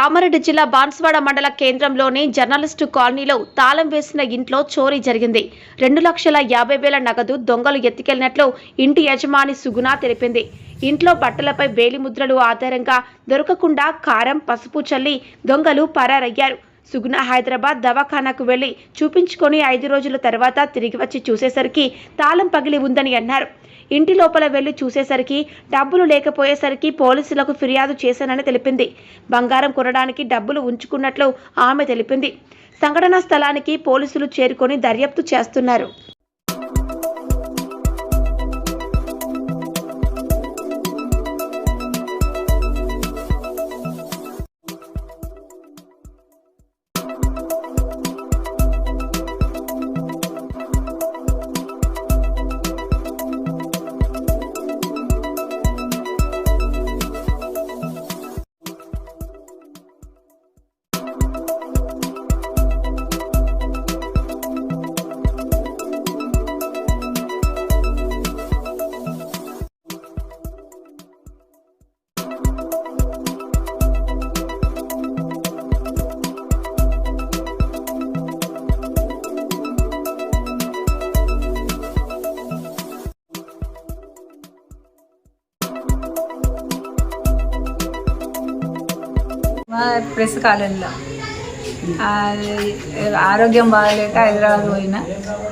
కామారెడ్డి జిల్లా బాన్స్వాడ మండల కేంద్రంలోని జర్నలిస్టు కాలనీలో తాళం వేసిన ఇంట్లో చోరీ జరిగింది. రెండు లక్షల యాభై వేల నగదు దొంగలు ఎత్తుకెళ్ళినట్లు ఇంటి యజమాని సుగుణ తెలిపింది. ఇంట్లో బట్టలపై వేలిముద్రలు ఆధారంగా దొరకకుండా కారం పసుపు చల్లి దొంగలు పరారయ్యారు. సుగుణ హైదరాబాద్ దవాఖానాకు వెళ్ళి చూపించుకొని ఐదు రోజుల తర్వాత తిరిగి వచ్చి చూసేసరికి తాళం పగిలి ఉందని అన్నారు. ఇంటి లోపల వెళ్ళి చూసేసరికి డబ్బులు లేకపోయేసరికి పోలీసులకు ఫిర్యాదు చేశానని తెలిపింది. బంగారం కొనడానికి డబ్బులు ఉంచుకున్నట్లు ఆమె తెలిపింది. సంఘటనా స్థలానికి పోలీసులు చేరుకొని దర్యాప్తు చేస్తున్నారు. ప్రెస్ కాలేజీలో ఆరోగ్యం బాగాలేక హైదరాబాద్ పోయినా.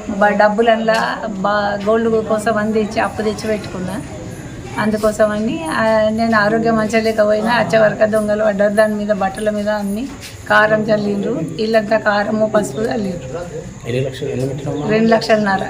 బ- డబ్బులల్లా బా గోల్డ్ కోసం అని తెచ్చి అప్పు తెచ్చి పెట్టుకున్నా. అందుకోసమని నేను ఆరోగ్యం మంచిగా లేకపోయినా అచ్చవరక దొంగలు పడ్డారు. దాని మీద బట్టల మీద అన్ని కారం చల్లిండ్రు. ఇల్లంతా కారము పసుపు చల్లిండ్రు. రెండు లక్షలన్నర.